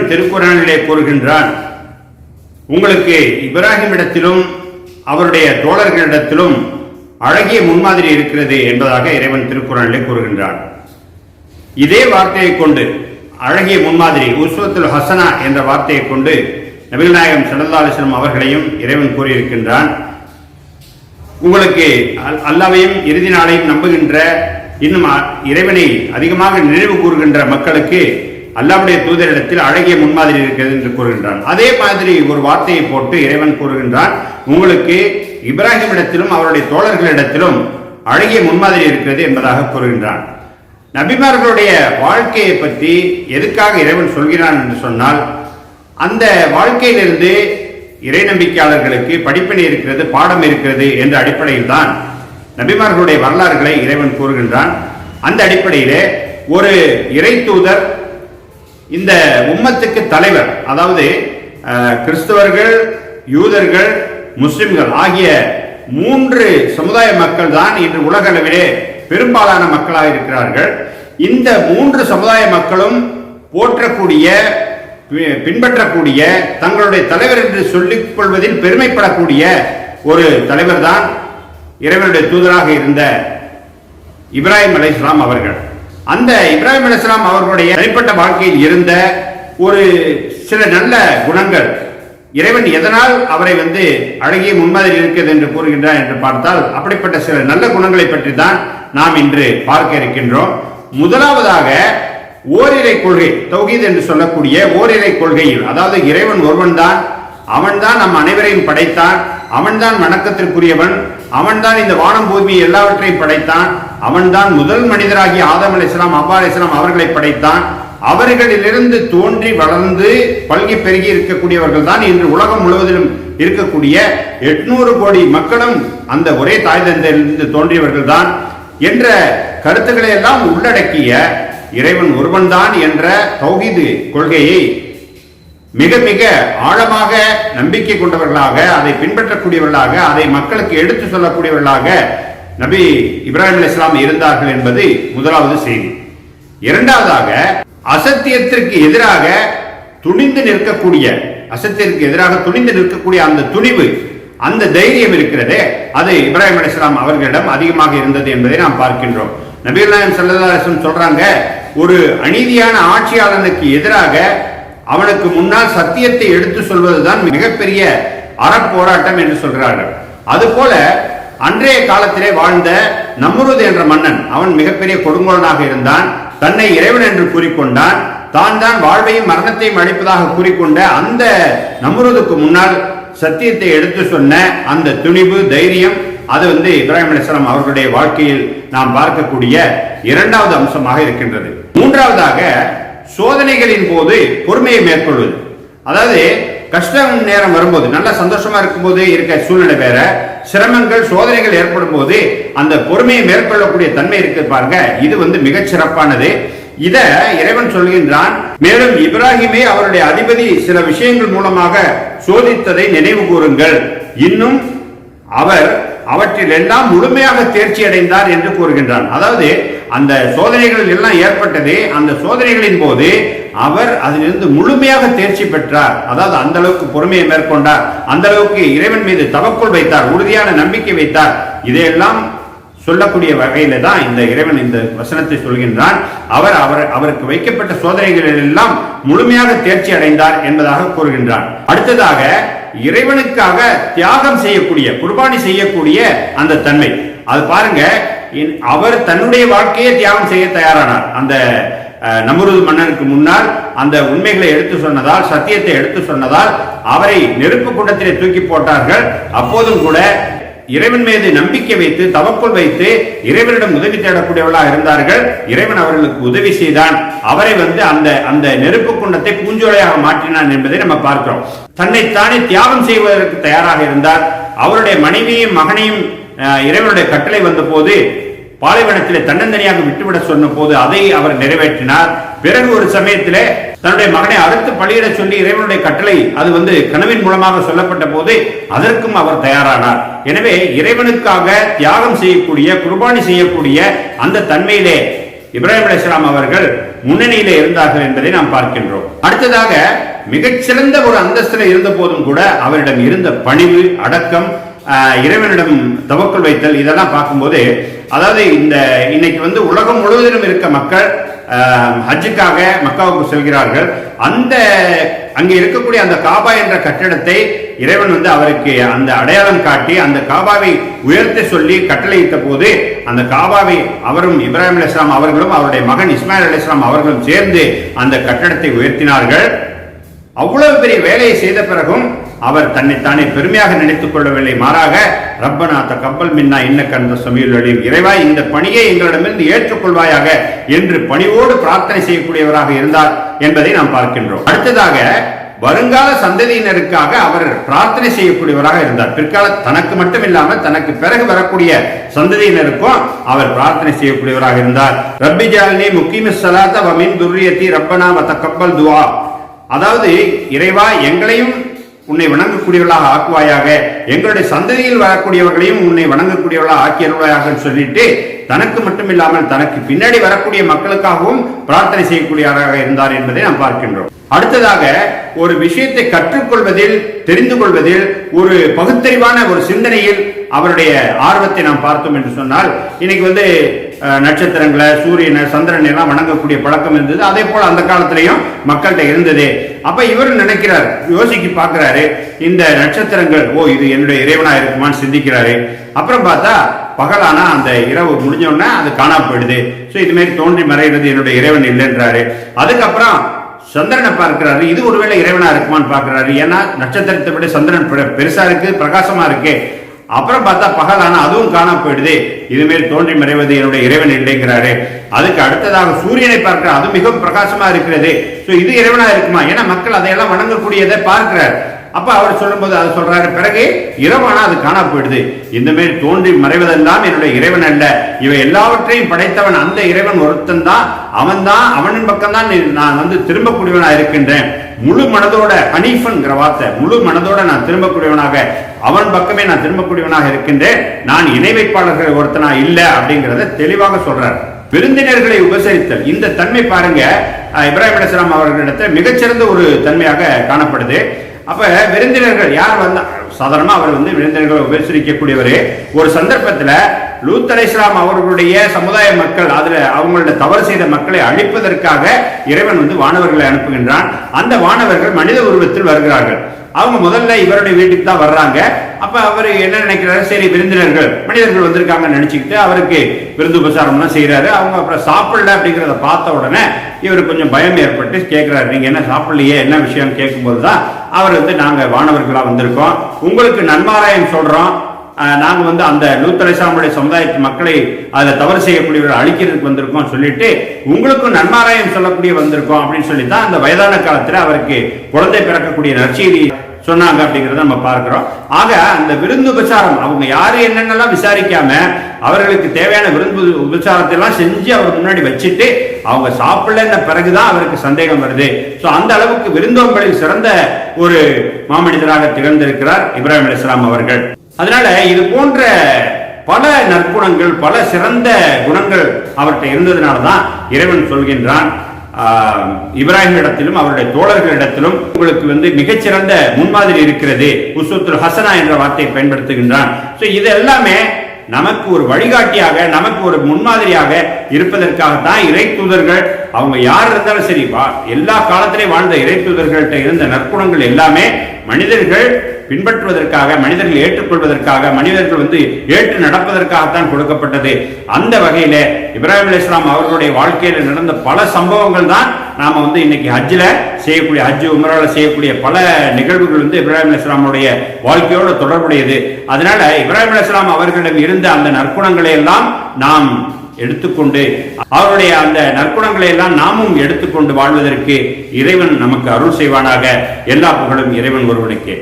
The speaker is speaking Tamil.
இறைவன் திருக்குறானிலே கூறுகின்றான் உங்களுக்கு இப்ராஹிமிடத்திலும் அவருடைய தோழர்களிடத்திலும் அழகிய முன்மாதிரி இருக்கிறது என்பதாக இறைவன் திருக்குறானிலே கூறுகின்றான். இதே வார்த்தையை கொண்டு அழகிய முன்மாதிரி உஸ்வத்துல் ஹசனா என்ற வார்த்தையை கொண்டு நபிகள் நாயகம் அவர்களையும் இறைவன் கூறியிருக்கின்றான். உங்களுக்கு அல்லாவையும் இறுதி நாளையும் நம்புகின்ற இன்னும் இறைவனை அதிகமாக நினைவு கூறுகின்ற மக்களுக்கு அல்லாவுடைய தூதரிடத்தில் அழகிய முன்மாதிரி இருக்கிறது என்று கூறுகின்றான். அதே மாதிரி ஒரு வார்த்தையை போட்டு இறைவன் கூறுகின்றான் உங்களுக்கு இப்ராஹிமிடத்திலும் அவருடைய தோழர்களிடத்திலும் அழகிய முன்மாதிரி இருக்கிறது என்பதாக கூறுகின்றான். நபிமார்களுடைய வாழ்க்கையை பற்றி எதுக்காக இறைவன் சொல்கிறான் என்று சொன்னால் அந்த வாழ்க்கையிலிருந்து இறை நம்பிக்கையாளர்களுக்கு படிப்பினை இருக்கிறது பாடம் இருக்கிறது என்ற அடிப்படையில் தான் நபிமார்களுடைய வரலாறுகளை இறைவன் கூறுகின்றான். அந்த அடிப்படையிலே ஒரு இறை தூதர் இந்த உம்மத்துக்கு தலைவர் அதாவது கிறிஸ்தவர்கள் யூதர்கள் முஸ்லிம்கள் ஆகிய மூன்று சமுதாய மக்கள் தான் இன்று உலகளவிலே பெரும்பாலான மக்களாக இருக்கிறார்கள். இந்த மூன்று சமுதாய மக்களும் போற்றக்கூடிய பின்பற்றக்கூடிய தங்களுடைய தலைவர் என்று சொல்லிக் கொள்வதில் பெருமைப்படக்கூடிய ஒரு தலைவர் தான் இறைவனுடைய தூதராக இருந்த இப்ராஹிம் இஸ்லாம் அவர்கள். அந்த இப்ராஹிம் அலிஸ்லாம் அவர்களுடைய தனிப்பட்ட வாழ்க்கையில் இருந்த ஒரு சில நல்ல குணங்கள் இறைவன் எதனால் அவரை வந்து அழகிய முன்மாதிரி இருக்கிறது என்று கூறுகின்றார் என்று பார்த்தால் அப்படிப்பட்ட சில நல்ல குணங்களை பற்றி தான் நாம் இன்று பார்க்க இருக்கின்றோம். முதலாவதாக ஓரிரை கொள்கை தௌஹீத் என்று சொல்லக்கூடிய ஓரிரை கொள்கையில் அதாவது இறைவன் ஒருவன் தான் அவன்தான் நம் அனைவரையும் படைத்தான் அவன்தான் வணக்கத்திற்குரியவன் அவன்தான் இந்த வானம் பூமி எல்லாவற்றையும் படைத்தான் அவன்தான் முதல் மனிதராகிய ஆதம் அலி இஸ்லாம் அப்பா அலி இஸ்லாம் அவர்களை படைத்தான். அவர்களிலிருந்து தோன்றி வளர்ந்து பல்கி பெருகி இருக்கக்கூடியவர்கள் தான் இன்று உலகம் முழுவதிலும் இருக்கக்கூடிய எட்நூறு கோடி மக்களும் அந்த ஒரே தாய் தந்தையிலிருந்து தோன்றியவர்கள் தான் என்ற கருத்துக்களை எல்லாம் உள்ளடக்கிய இறைவன் ஒருவன்தான் என்ற தௌஹீது கொள்கையை மிக மிக ஆழமாக நம்பிக்கை கொண்டவர்களாக அதை பின்பற்றக்கூடியவர்களாக அதை மக்களுக்கு எடுத்து சொல்லக்கூடியவர்களாக நபி இப்ராஹிம் அலைஹிஸ்ஸலாம் இருந்தார்கள் என்பது முதலாவது செய்தி. இரண்டாவதாக அசத்தியத்திற்கு எதிராக துணிந்து நிற்கக்கூடிய அசத்தியத்திற்கு எதிராக துணிந்து நிற்கக்கூடிய அந்த துணிவு அந்த தைரியம் இருக்கிறதே அது இப்ராஹிம் அலைஹிஸ்ஸலாம் அவர்களிடம் அதிகமாக இருந்தது என்பதை நாம் பார்க்கின்றோம். நபீர் நாயகம் ஸல்லல்லாஹு சொல்றாங்க ஒரு அநீதியான ஆட்சியாளனுக்கு எதிராக அவனுக்கு முன்னால் சத்தியத்தை எடுத்து சொல்வதுதான் மிகப்பெரிய அறப்போராட்டம் என்று சொல்கிறார்கள் அதுபோல அன்றைய காலத்திலே வாழ்ந்த நம்முருது என்ற மன்னன் அவன் மிகப்பெரிய கொடுங்கோலனாக இருந்தான் தன்னை இறைவன் என்று கூறிக்கொண்டான் தான் தான் வாழ்வையும் மரணத்தையும் அளிப்பதாக கூறிக்கொண்ட அந்த நம்முருதுக்கு முன்னால் சத்தியத்தை எடுத்து சொன்ன அந்த துணிவு தைரியம் அது வந்து இப்ராஹிம் அலிஸ்லாம் அவர்களுடைய வாழ்க்கையில் நாம் பார்க்கக்கூடிய இரண்டாவது அம்சமாக இருக்கின்றது. மூன்றாவதாக சோதனைகளின் போது பொறுமையை மேற்கொள்வது. அதாவது கஷ்டம் நேரம் வரும்போது நல்ல சந்தோஷமா இருக்கும்போது இருக்க சூழ்நிலை வேற. சிரமங்கள் சோதனைகள் ஏற்படும் போது அந்த பொறுமையை மேற்கொள்ளக்கூடிய தன்மை இருக்கு பாருங்க. இது வந்து மிகச் சிறப்பானது. இத இறைவன் சொல்கின்றான். மேலும் இப்ராஹிமே அவருடைய அதிபதி சில விஷயங்கள் மூலமாக சோதித்ததை நினைவு கூறுங்கள். இன்னும் அவர் அவற்றில் எல்லாம் முழுமையாக தேர்ச்சி அடைந்தார் என்று கூறுகின்றான். அதாவது அந்த சோதனைகள் எல்லாம் ஏற்பட்டது அந்த சோதனைகளின் போது அவர் அதிலிருந்து முழுமையாக தேர்ச்சி பெற்றார். அதாவது அந்த அளவுக்கு பொறுமையை மேற்கொண்டார். அந்த அளவுக்கு இறைவன் மீது தவக்குள் வைத்தார் உறுதியான நம்பிக்கை வைத்தார். இதையெல்லாம் சொல்லக்கூடிய வகையில தான் இந்த இறைவன் இந்த வசனத்தை சொல்கின்றான். அவர் அவர் அவருக்கு வைக்கப்பட்ட சோதனைகளில் எல்லாம் முழுமையாக தேர்ச்சி அடைந்தார் என்பதாக கூறுகின்றான் அடுத்ததாக இறைவனுக்காக தியாகம் செய்யக்கூடிய குர்பானி செய்யக்கூடிய அந்த தன்மை. அது பாருங்க அவர் தன்னுடைய வாழ்க்கையை தியாகம் செய்ய தயாரானார். அந்த நமருது மன்னனுக்கு முன்னால் அந்த உண்மைகளை எடுத்து சொன்னதால் சத்தியத்தை எடுத்து சொன்னதால் அவரை நெருப்பு குண்டத்திலே தூக்கி போட்டார்கள். அப்போதும் கூட இறைவன் மீது நம்பிக்கை வைத்து தவக்குள் வைத்து இறைவனிடம் உதவி தேடக்கூடியவர்களாக இருந்தார்கள். இறைவன் அவர்களுக்கு உதவி செய்தான். அவரை வந்து அந்த அந்த நெருப்பு குண்டத்தை பூஞ்சோலையாக மாற்றினான் என்பதை நம்ம பார்க்கிறோம் தன்னைத்தானே தியாகம் செய்வதற்கு தயாராக இருந்தார். அவருடைய மனைவியும் மகனையும் இறைவனுடைய கட்டளை வந்தபோது பாலைவனத்திலே தன்னந்தனியாக விட்டுவிட சொன்ன போது அதை அவர் நிறைவேற்றினார். பிறகு ஒரு சமயத்திலே தன்னுடைய மகனை அறுத்து பலியிட சொல்லி இறைவனுடைய கட்டளை அது வந்து கனவின் மூலமாக சொல்லப்பட்ட போது அதற்கும் அவர் தயாரானார். எனவே இறைவனுக்காக தியாகம் செய்யக்கூடிய குர்பானி செய்யக்கூடிய அந்த தன்மையிலே இப்ராஹிம் அலிஸ்லாம் அவர்கள் முன்னணியிலே இருந்தார்கள் என்பதை நாம் பார்க்கின்றோம். அடுத்ததாக மிகச்சிறந்த ஒரு அந்தஸ்தில் இருந்த போதும் கூட அவரிடம் இருந்த பணிவு அடக்கம் ஆஹ், இறைவனிடம் தவக்கல் வைத்தல் இதெல்லாம் பார்க்கும்போது அதாவது இந்த இன்னைக்கு வந்து உலகம் முழுவதிலும் இருக்க மக்கள் ஹஜ்ஜுக்காக மக்காவுக்கு செல்கிறார்கள். அந்த அங்கே இருக்கக்கூடிய அந்த காபா என்ற கட்டிடத்தை இறைவன் வந்து அவருக்கு அந்த அடையாளம் காட்டி அந்த காபாவை உயர்த்த சொல்லி கட்டளையிட்ட போது அந்த காபாவை அவரும் இப்ராஹிம் அலிஸ்லாம் அவர்களும் அவருடைய மகன் இஸ்மாயில் அலிஸ்லாம் அவர்களும் சேர்ந்து அந்த கட்டடத்தை உயர்த்தினார்கள். அவ்வளவு பெரிய வேலையை செய்த பிறகும் அவர் தன்னைத்தானே பெருமையாக நினைத்துக் கொள்ளவில்லை. மாறாக ரப்பனா தக்கப்பல் மின்னா என்ன கந்த சமீல் அழியும் இறைவா இந்த பணியை எங்களிடமிருந்து ஏற்றுக்கொள்வாயாக என்று பணிவோடு பிரார்த்தனை செய்யக்கூடியவராக இருந்தார் என்பதை நாம் பார்க்கின்றோம். அடுத்ததாக வருங்கால சந்ததியினருக்காக அவர் பிரார்த்தனை செய்யக்கூடியவராக இருந்தார். பிற்கால தனக்கு மட்டும் இல்லாமல் தனக்கு பிறகு வரக்கூடிய சந்ததியினருக்கும் அவர் பிரார்த்தனை செய்யக்கூடியவராக இருந்தார். ரப்பி ஜாலினி முக்கிம சலாத்த வமின் துர்ரியத்தி ரப்பனா வத்த கப்பல் துவா. அதாவது இறைவா எங்களையும் உன்னை வணங்கக்கூடியவர்களாக ஆக்குவாயாக. எங்களுடைய சந்ததியில் வரக்கூடியவர்களையும் உன்னை வணங்கக்கூடியவர்களாக ஆக்கி சொல்லிட்டு தனக்கு மட்டுமில்லாமல் தனக்கு பின்னாடி வரக்கூடிய மக்களுக்காகவும் பிரார்த்தனை செய்யக்கூடியவராக இருந்தார் என்பதை நாம் பார்க்கின்றோம். அடுத்ததாக ஒரு விஷயத்தை கற்றுக்கொள்வதில் தெரிந்து கொள்வதில் ஒரு பகுத்தறிவான ஒரு சிந்தனையில் அவருடைய ஆர்வத்தை நாம் பார்த்தோம் என்று சொன்னால் இன்னைக்கு வந்து நட்சத்திரங்களை சூரியனை சந்திரனை எல்லாம் வணங்கக்கூடிய பழக்கம் இருந்தது. அதே போல் அந்த காலத்திலையும் மக்கள்கிட்ட இருந்தது. அப்போ இவர் நினைக்கிறார் யோசிக்க பார்க்குறாரு இந்த நட்சத்திரங்கள் ஓ இது என்னுடைய இறைவனா இருக்குமான்னு சிந்திக்கிறாரு. அப்புறம் பார்த்தா பகலானா அந்த இரவு முடிஞ்சோடனே அது காணாம போயிடுது. ஸோ இதுமாரி தோன்றி மறைகிறது என்னுடைய இறைவன் இல்லைன்றாரு. அதுக்கப்புறம் சந்திரனை பார்க்கிறாரு இது ஒருவேளை இறைவனா இருக்குமான்னு பார்க்கிறாரு. ஏன்னா நட்சத்திரத்தை விட சந்திரன் பெருசா இருக்கு பிரகாசமா இருக்கு. அப்புறம் பார்த்தா பகலானா அதுவும் காண போயிடுது. இதுமாரி தோன்றி மறைவது என்னுடைய இறைவன் இல்லைங்கிறாரு. அதுக்கு அடுத்ததாக சூரியனை பார்க்கிறார் அது மிகவும் பிரகாசமா இருக்கிறது. ஸோ இது இறைவனா இருக்குமா? ஏன்னா மக்கள் அதையெல்லாம் வணங்கக்கூடியதை பார்க்கிறார். அப்ப அவர் சொல்லும்போது அதை சொல்றாரு பிறகு இரவானா அது காண போயிடுது. இந்த மாதிரி தோன்றி மறைவதெல்லாம் என்னுடைய இறைவன் அல்ல. இவை எல்லாவற்றையும் படைத்தவன் அந்த இறைவன் ஒருத்தன் தான். அவன் தான் அவனின் பக்கம் தான் நான் வந்து திரும்பக்கூடியவனா இருக்கின்றேன் முழு மனதோட ஹனீஃபன்கிற வார்த்தை முழு மனதோட நான் திரும்பக்கூடியவனாக அவன் பக்கமே நான் திரும்பக்கூடியவனாக இருக்கின்றேன் நான் இணை வைப்பாளர்கள் ஒருத்தனா இல்ல அப்படிங்கிறத தெளிவாக சொல்றார். விருந்தினர்களை உபசரித்தல் இந்த தன்மை பாருங்க இப்ராஹிம் அலிஸ்லாம் அவர்களிடத்தில் மிகச்சிறந்த ஒரு தன்மையாக காணப்படுது. அப்ப விருந்தினர்கள் யார் வந்தா சாதாரணமா அவர் வந்து விருந்தினர்களை உபசரிக்கக்கூடியவர் ஒரு சந்தர்ப்பத்துல லூத் அவர்களுடைய சமுதாய மக்கள் அதுல அவங்களோட தவறு செய்த மக்களை அழிப்பதற்காக இறைவன் வந்து வானவர்களை அனுப்புகின்றான். அந்த வானவர்கள் மனித உருவத்தில் வருகிறார்கள். அவங்க முதல்ல இவருடைய வீட்டுக்கு தான் வர்றாங்க. அப்ப அவர் என்ன நினைக்கிறாரு? சரி விருந்தினர்கள் மனிதர்கள் வந்திருக்காங்கன்னு நினைச்சுக்கிட்டு அவருக்கு விருந்து உபசாரம்லாம் செய்யறாரு அவங்க அப்புறம் சாப்பிடல அப்படிங்கிறத பார்த்த உடனே இவர் கொஞ்சம் பயம் ஏற்பட்டு கேட்கிறாரு நீங்க என்ன சாப்பிடலையே? என்ன விஷயம் கேட்கும்போது தான் அவர் வந்து நாங்க வானவர்களா வந்திருக்கோம். உங்களுக்கு நன்மாராயம் சொல்றோம். நாங்கள் வந்து அந்த லூத்தரசாமுடைய சமுதாயத்து மக்களை அதை தவறு செய்யக்கூடியவர்கள் அழிக்கிறதுக்கு வந்திருக்கோம் சொல்லிட்டு உங்களுக்கும் நன்மாராயம் சொல்லக்கூடிய வந்திருக்கோம் அப்படின்னு சொல்லி தான் அந்த வயதான காலத்தில் அவருக்கு குழந்தை பிறக்கக்கூடிய நற்செய்தி சொன்னாங்க அப்படிங்கிறத நம்ம பார்க்கிறோம். ஆக அந்த விருந்து உபச்சாரம் அவங்க யாரு என்னென்னலாம் விசாரிக்காம அவர்களுக்கு தேவையான விருந்து உபச்சாரத்தை எல்லாம் செஞ்சு அவர் முன்னாடி வச்சுட்டு அவங்க சாப்பிடலன்ன பிறகுதான் அவருக்கு சந்தேகம் வருது. ஸோ அந்த அளவுக்கு விருந்தோம்பலில் சிறந்த ஒரு மாமனிதராக திகழ்ந்திருக்கிறார் இப்ராஹிம் அலிஸ்லாம் அவர்கள். அதனால இது போன்ற பல நற்குணங்கள் பல சிறந்த குணங்கள் அவர்கிட்ட இருந்ததுனால தான் இறைவன் சொல்கின்றான். இப்ராஹிம் இடத்திலும் அவருடைய தோழர்களிடத்திலும் உங்களுக்கு வந்து மிகச்சிறந்த முன்மாதிரி இருக்கிறது. உசுத்துல் ஹசனா என்ற வார்த்தையை பயன்படுத்துகின்றான். ஸோ இது எல்லாமே நமக்கு ஒரு வழிகாட்டியாக நமக்கு ஒரு முன்மாதிரியாக இருப்பதற்காகத்தான் இறை தூதர்கள் அவங்க யார் இருந்தாலும் சரி வா- எல்லா காலத்திலையும் வாழ்ந்த இறை தூதர்கள்ட்ட இருந்த நற்குணங்கள் எல்லாமே மனிதர்கள் பின்பற்றுவதற்காக மனிதர்கள் ஏற்றுக்கொள்வதற்காக மனிதர்கள் வந்து ஏற்று நடப்பதற்காகத்தான் கொடுக்கப்பட்டது. அந்த வகையில இப்ராஹிம் அலைஹிஸ்ஸலாம் அவர்களுடைய வாழ்க்கையில நடந்த பல சம்பவங்கள் தான் நாம வந்து இன்னைக்கு ஹஜ்ஜில் செய்யக்கூடிய ஹஜ் உமரால செய்யக்கூடிய பல நிகழ்வுகள் வந்து இப்ராஹிம் அலைஹிஸ்ஸலாமுடைய வாழ்க்கையோட தொடர்புடையது. அதனால இப்ராஹிம் அலைஹிஸ்ஸலாம் அவர்களிடம் இருந்த அந்த நற்குணங்களை எல்லாம் நாம் எடுத்துக்கொண்டு அவருடைய அந்த நற்குணங்களை எல்லாம் நாமும் எடுத்துக்கொண்டு வாழ்வதற்கு இறைவன் நமக்கு அருள் செய்வானாக. எல்லா புகழும் இறைவன் ஒருவனுக்கே.